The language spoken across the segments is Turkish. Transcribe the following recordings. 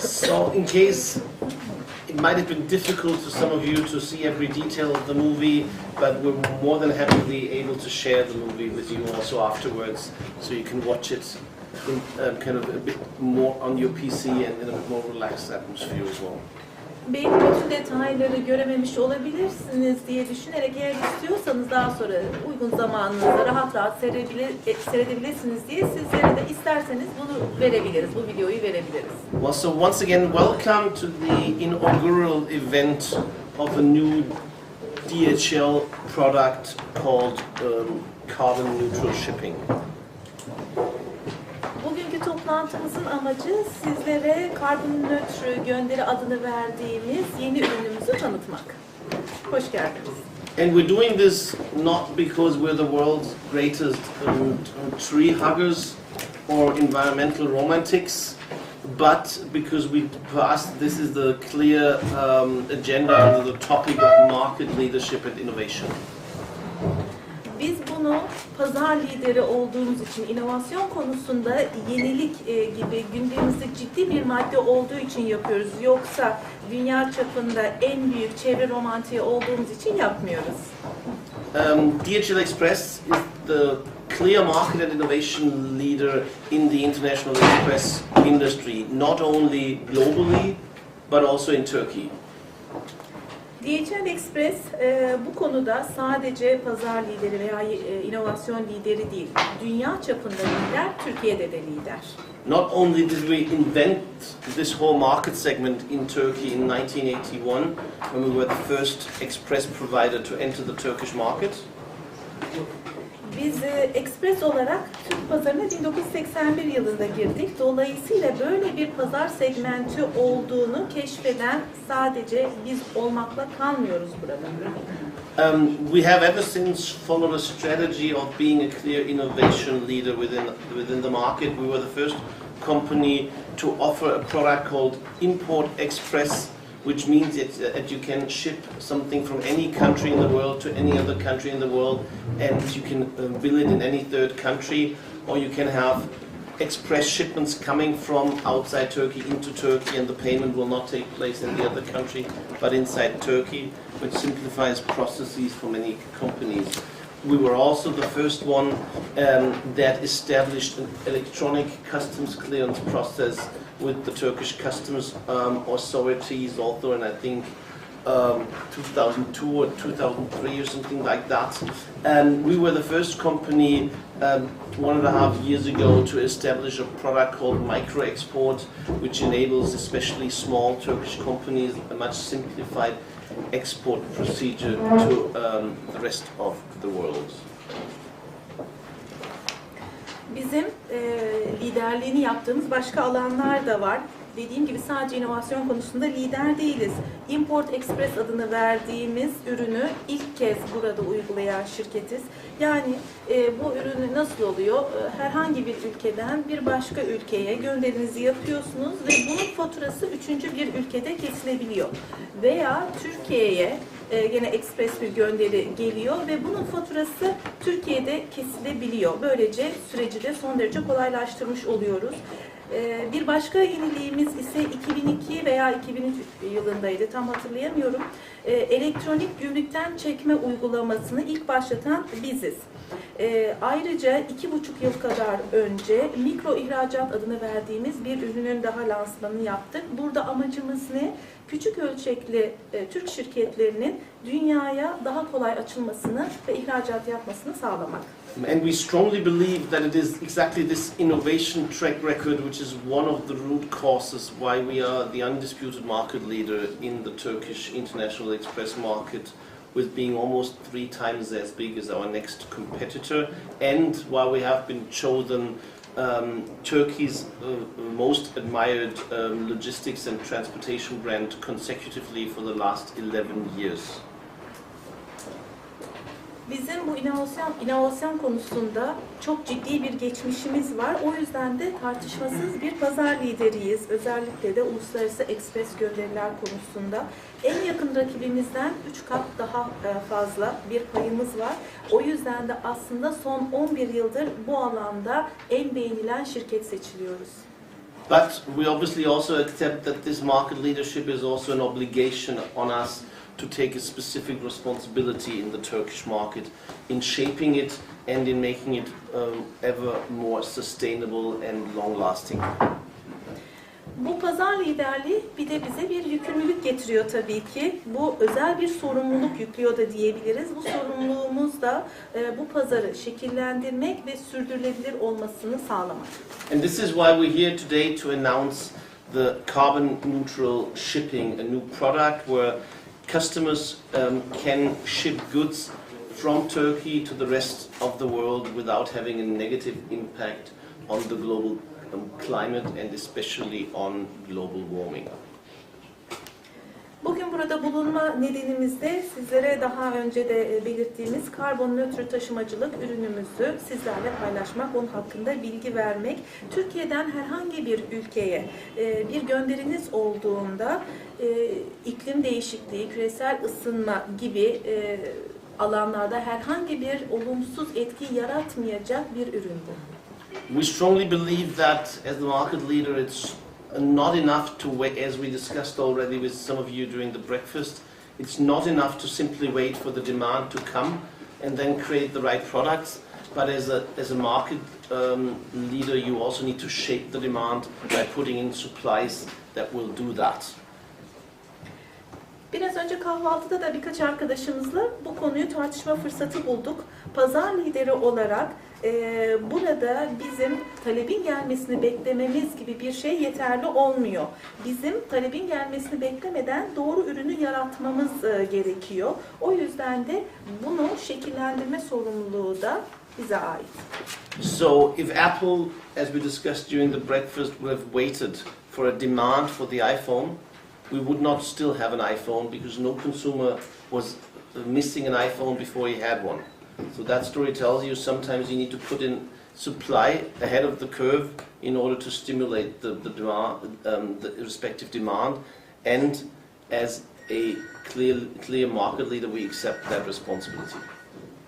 So, in case it might have been difficult to some of you to see every detail of the movie, but we're more than happily able to share the movie with you also afterwards, so you can watch it in um, kind of a bit more on your PC and in a bit more relaxed atmosphere as well. Belki bütün detayları görememiş olabilirsiniz diye düşünerek eğer istiyorsanız daha sonra uygun zamanınızda rahat rahat seyredebilir, e, seyredebilirsiniz diye sizlere de isterseniz bunu verebiliriz, bu videoyu verebiliriz. Well, so once again, welcome to the inaugural event of a new DHL product called um, carbon neutral shipping. Toplantımızın amacı sizlere karbon nötr gönderi adını verdiğimiz yeni ürünümüzü tanıtmak. Hoş geldiniz. And we're doing this not because we're the world's greatest um, tree huggers or environmental romantics, but because we, for us, this is the clear um, agenda under the topic of market leadership and innovation. Pazar lideri olduğumuz için inovasyon konusunda yenilik e, gibi gündemimizde ciddi bir madde olduğu için yapıyoruz. Yoksa dünya çapında en büyük çevre romantiği olduğumuz için yapmıyoruz. Um, DHL Express is the clear market and innovation leader in the international express industry, not only globally, but also in Turkey. DHL Express e, bu konuda sadece pazar lideri veya e, inovasyon lideri değil, dünya çapında lider, Türkiye'de de lider. Not only did we invent this whole market segment in Turkey in 1981, when we were the first express provider to enter the Turkish market, Biz e, Express olarak Türk pazarına 1981 yılında girdik. Dolayısıyla böyle bir pazar segmenti olduğunu keşfeden sadece biz olmakla kalmıyoruz burada. um, we have ever since followed a strategy of being a clear innovation leader within, within the market. We were the first company to offer a product called Import Express, which means that, that you can ship something from any country in the world to any other country in the world, and you can uh, bill it in any third country, or you can have express shipments coming from outside Turkey into Turkey, and the payment will not take place in the other country, but inside Turkey, which simplifies processes for many companies. We were also the first one um, that established an electronic customs clearance process with the Turkish customs um, authorities, also, and I think um, 2002 or 2003 or something like that. And we were the first company um, one and a half years ago to establish a product called Micro Export, which enables especially small Turkish companies a much simplified export procedure to um, the rest of the world. Bizim e, liderliğini yaptığımız başka alanlar da var. Dediğim gibi sadece inovasyon konusunda lider değiliz. Import Express adını verdiğimiz ürünü ilk kez burada uygulayan şirketiz. Yani e, bu ürünü nasıl oluyor? E, Herhangi bir ülkeden bir başka ülkeye gönderinizi yapıyorsunuz ve bunun faturası üçüncü bir ülkede kesilebiliyor. Veya Türkiye'ye gene ekspres bir gönderi geliyor ve bunun faturası Türkiye'de kesilebiliyor. Böylece süreci de son derece kolaylaştırmış oluyoruz. E, bir başka yeniliğimiz ise 2002 veya 2003 yılındaydı tam hatırlayamıyorum. E, elektronik gümrükten çekme uygulamasını ilk başlatan biziz. E, ayrıca iki buçuk yıl kadar önce mikro ihracat adını verdiğimiz bir ürünün daha lansmanını yaptık. Burada amacımız ne? Küçük ölçekli e, Türk şirketlerinin dünyaya daha kolay açılmasını ve ihracat yapmasını sağlamak. And we strongly believe that it is exactly this innovation track record which is one of the root causes why we are the undisputed market leader in the Turkish international express market, with being almost three times as big as our next competitor, and why we have been chosen um, Turkey's uh, most admired um, logistics and transportation brand consecutively for the last 11 years. Bizim bu inovasyon, inovasyon konusunda çok ciddi bir geçmişimiz var. O yüzden de tartışmasız bir pazar lideriyiz. Özellikle de uluslararası ekspres gönderiler konusunda. En yakın rakibimizden 3 kat daha e, fazla bir payımız var. O yüzden de aslında son 11 yıldır bu alanda en beğenilen şirket seçiliyoruz. But we obviously also accept that this market leadership is also an obligation on us to take a specific responsibility in the Turkish market in shaping it and in making it um, ever more sustainable and long lasting. Bu pazar liderliği bir de bize bir yükümlülük getiriyor tabii ki. Bu özel bir sorumluluk yüklüyor da diyebiliriz. Bu sorumluluğumuz da e, bu pazarı şekillendirmek ve sürdürülebilir olmasını sağlamak. And this is why we're here today to announce the carbon neutral shipping, a new product where customers um, can ship goods from Turkey to the rest of the world without having a negative impact on the global um, climate and especially on global warming. Burada bulunma nedenimiz de sizlere daha önce de e, belirttiğimiz karbon nötr taşımacılık ürünümüzü sizlerle paylaşmak, onun hakkında bilgi vermek. Türkiye'den herhangi bir ülkeye e, bir gönderiniz olduğunda e, iklim değişikliği, küresel ısınma gibi alanlarda herhangi bir olumsuz etki yaratmayacak bir ürün bu. We strongly believe that as the market leader, it's not enough to wait, as we discussed already with some of you during the breakfast, it's not enough to simply wait for the demand to come and then create the right products. But as a, as a market um, leader, you also need to shape the demand by putting in supplies that will do that. Biraz önce kahvaltıda da birkaç arkadaşımızla bu konuyu tartışma fırsatı bulduk. Pazar lideri olarak e, burada bizim talebin gelmesini beklememiz gibi bir şey yeterli olmuyor. Bizim talebin gelmesini beklemeden doğru ürünü yaratmamız e, gerekiyor. O yüzden de bunu şekillendirme sorumluluğu da bize ait. So, if Apple, as we discussed during the breakfast, would have waited for a demand for the iPhone, we would not still have an iPhone because no consumer was missing an iPhone before he had one. So, that story tells you sometimes you need to put in supply ahead of the curve in order to stimulate the, the, demand, um, the respective demand. And as a clear, clear market leader, we accept that responsibility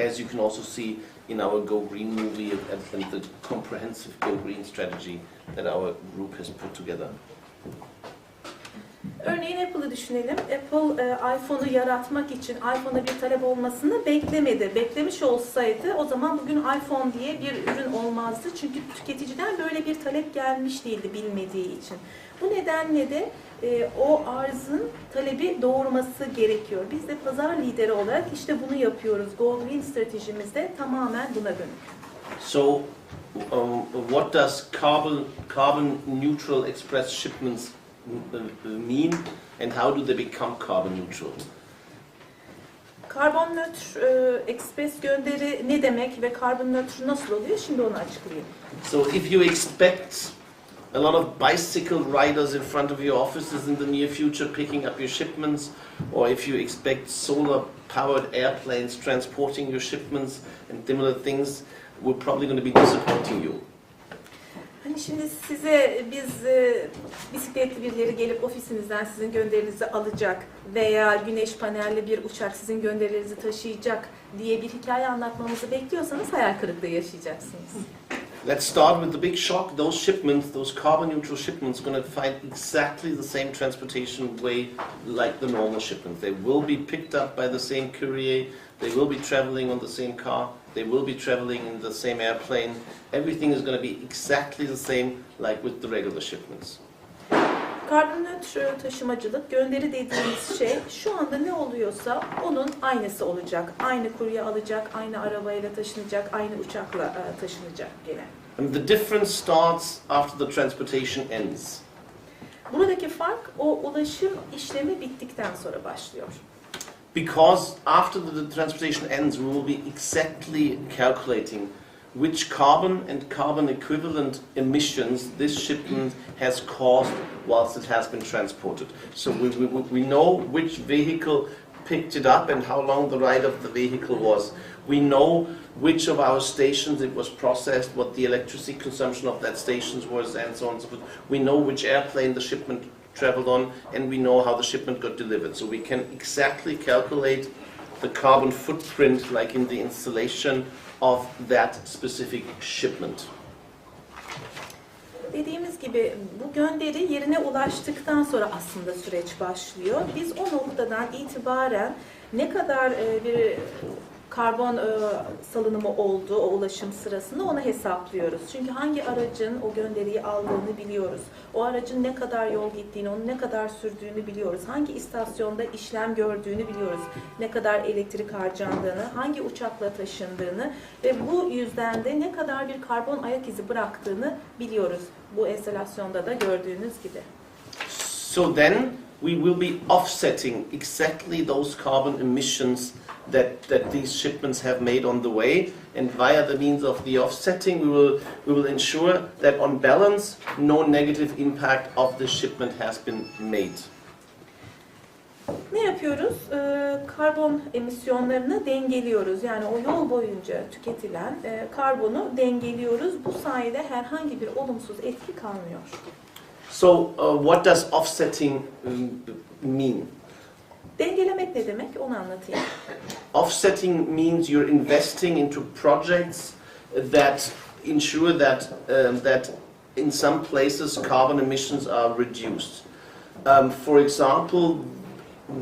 as you can also see in our Go Green movie and, and the comprehensive Go Green strategy that our group has put together. Örneğin Apple'ı düşünelim. Apple e, iPhone'u yaratmak için iPhone'a bir talep olmasını beklemedi. Beklemiş olsaydı o zaman bugün iPhone diye bir ürün olmazdı. Çünkü tüketiciden böyle bir talep gelmiş değildi bilmediği için. Bu nedenle de e, o arzın talebi doğurması gerekiyor. Biz de pazar lideri olarak işte bunu yapıyoruz. Go Green stratejimizde tamamen buna dönük. So, um, what does carbon carbon neutral express shipments mean, and how do they become carbon neutral? Karbon nötr e, ekspres gönderi ne demek ve karbon nötr nasıl oluyor? Şimdi onu açıklayayım. So, if you expect a lot of bicycle riders in front of your offices in the near future picking up your shipments, or if you expect solar powered airplanes transporting your shipments and similar things, we're probably going to be disappointing you. Şimdi size biz e, bisikletli birileri gelip ofisinizden sizin gönderinizi alacak veya güneş panelli bir uçak sizin gönderilerinizi taşıyacak diye bir hikaye anlatmamızı bekliyorsanız hayal kırıklığı yaşayacaksınız. Let's start with the big shock. Those shipments, those carbon neutral shipments, going to find exactly the same transportation way like the normal shipments. They will be picked up by the same courier. They will be traveling on the same car. They will be traveling in the same airplane. Everything is going to be exactly the same like with the regular shipments. Karbon nötr taşımacılık, gönderi dediğimiz şey şu anda ne oluyorsa onun aynısı olacak. Aynı kurye alacak, aynı arabayla taşınacak, aynı uçakla e, taşınacak gene. And the difference starts after the transportation ends. Buradaki fark o ulaşım işlemi bittikten sonra başlıyor. Because after the transportation ends, we will be exactly calculating which carbon and carbon equivalent emissions this shipment has caused whilst it has been transported. So we, we, we know which vehicle picked it up and how long the ride of the vehicle was. We know which of our stations it was processed, what the electricity consumption of that stations was, and so on and so forth. We know which airplane the shipment traveled on, and we know how the shipment got delivered. So we can exactly calculate the carbon footprint, like in the installation of that specific shipment. Dediğimiz gibi bu gönderi yerine ulaştıktan sonra aslında süreç başlıyor. Biz o noktadan itibaren ne kadar e, bir karbon e, salınımı oldu o ulaşım sırasında onu hesaplıyoruz. Çünkü hangi aracın o gönderiyi aldığını biliyoruz. O aracın ne kadar yol gittiğini, onu ne kadar sürdüğünü biliyoruz. Hangi istasyonda işlem gördüğünü biliyoruz. Ne kadar elektrik harcandığını, hangi uçakla taşındığını ve bu yüzden de ne kadar bir karbon ayak izi bıraktığını biliyoruz. Bu enstalasyonda da gördüğünüz gibi. So then we will be offsetting exactly those carbon emissions that, that these shipments have made on the way. And via the means of the offsetting, we will, we will ensure that on balance, no negative impact of the shipment has been made. Ne yapıyoruz? Ee, karbon emisyonlarını dengeliyoruz. Yani o yol boyunca tüketilen e, karbonu dengeliyoruz. Bu sayede herhangi bir olumsuz etki kalmıyor. So, uh, what does offsetting um, mean? Dengelemek ne demek? Onu anlatayım. Offsetting means you're investing into projects that ensure that um, that in some places carbon emissions are reduced. Um, for example,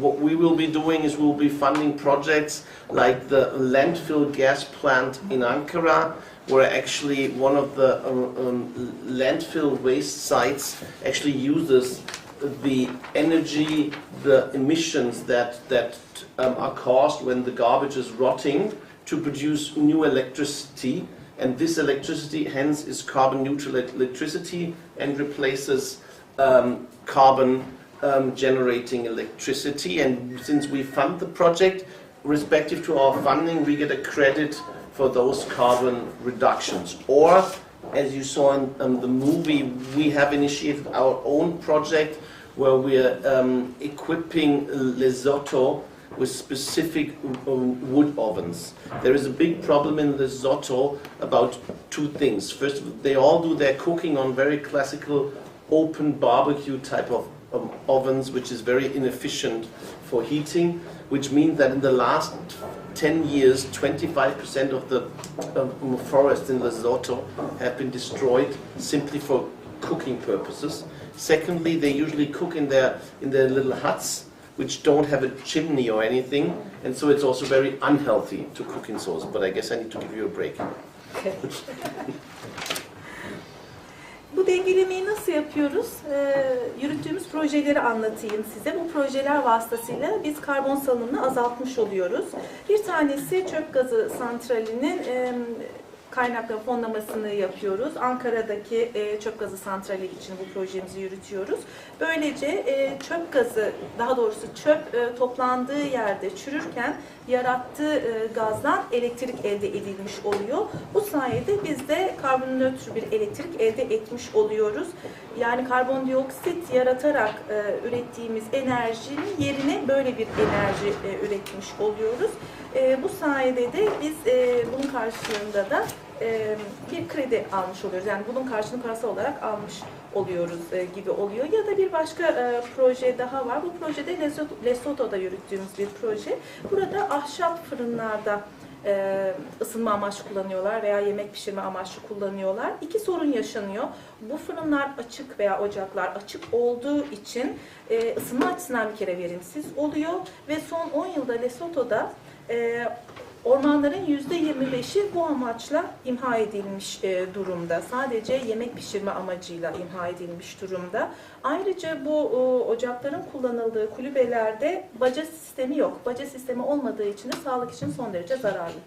what we will be doing is we'll be funding projects like the landfill gas plant in Ankara, where actually one of the um, um, landfill waste sites actually uses the energy, the emissions that that um, are caused when the garbage is rotting to produce new electricity, and this electricity hence is carbon neutral electricity and replaces um, carbon um, generating electricity. And since we fund the project, respective to our funding, we get a credit for those carbon reductions. Or, as you saw in um, the movie, we have initiated our own project where we're um, equipping Lesotho with specific um, wood ovens. There is a big problem in Lesotho about two things. First, they all do their cooking on very classical open barbecue type of um, ovens, which is very inefficient for heating, which means that in the last 10 years, 25% of the um, forests in Lesotho have been destroyed simply for cooking purposes. Secondly, they usually cook in their in their little huts, which don't have a chimney or anything, and so it's also very unhealthy to cook in sauce. But I guess I need to give you a break. Bu dengelemeyi nasıl yapıyoruz? Ee, yürüttüğümüz projeleri anlatayım size. Bu projeler vasıtasıyla biz karbon salınımını azaltmış oluyoruz. Bir tanesi çöp gazı santralinin e, kaynakları fonlamasını yapıyoruz. Ankara'daki e, çöp gazı santrali için bu projemizi yürütüyoruz. Böylece e, çöp gazı, daha doğrusu çöp e, toplandığı yerde çürürken yarattığı e, gazdan elektrik elde edilmiş oluyor. Bu sayede biz de karbon nötr bir elektrik elde etmiş oluyoruz. Yani karbondioksit yaratarak e, ürettiğimiz enerjinin yerine böyle bir enerji e, üretmiş oluyoruz. E, bu sayede de biz e, bunun karşılığında da e, bir kredi almış oluyoruz. Yani bunun karşılığını parasal olarak almış oluyoruz e, gibi oluyor. Ya da bir başka e, proje daha var. Bu projede Lesot- Lesotho'da yürüttüğümüz bir proje. Burada ahşap fırınlarda e, ısınma amaçlı kullanıyorlar veya yemek pişirme amaçlı kullanıyorlar. İki sorun yaşanıyor. Bu fırınlar açık veya ocaklar açık olduğu için e, ısınma açısından bir kere verimsiz oluyor ve son 10 yılda Lesotho'da Ormanların %25'i bu amaçla imha edilmiş e, durumda. Sadece yemek pişirme amacıyla imha edilmiş durumda. Ayrıca bu ocakların kullanıldığı kulübelerde baca sistemi yok. Baca sistemi olmadığı için de sağlık için son derece zararlı.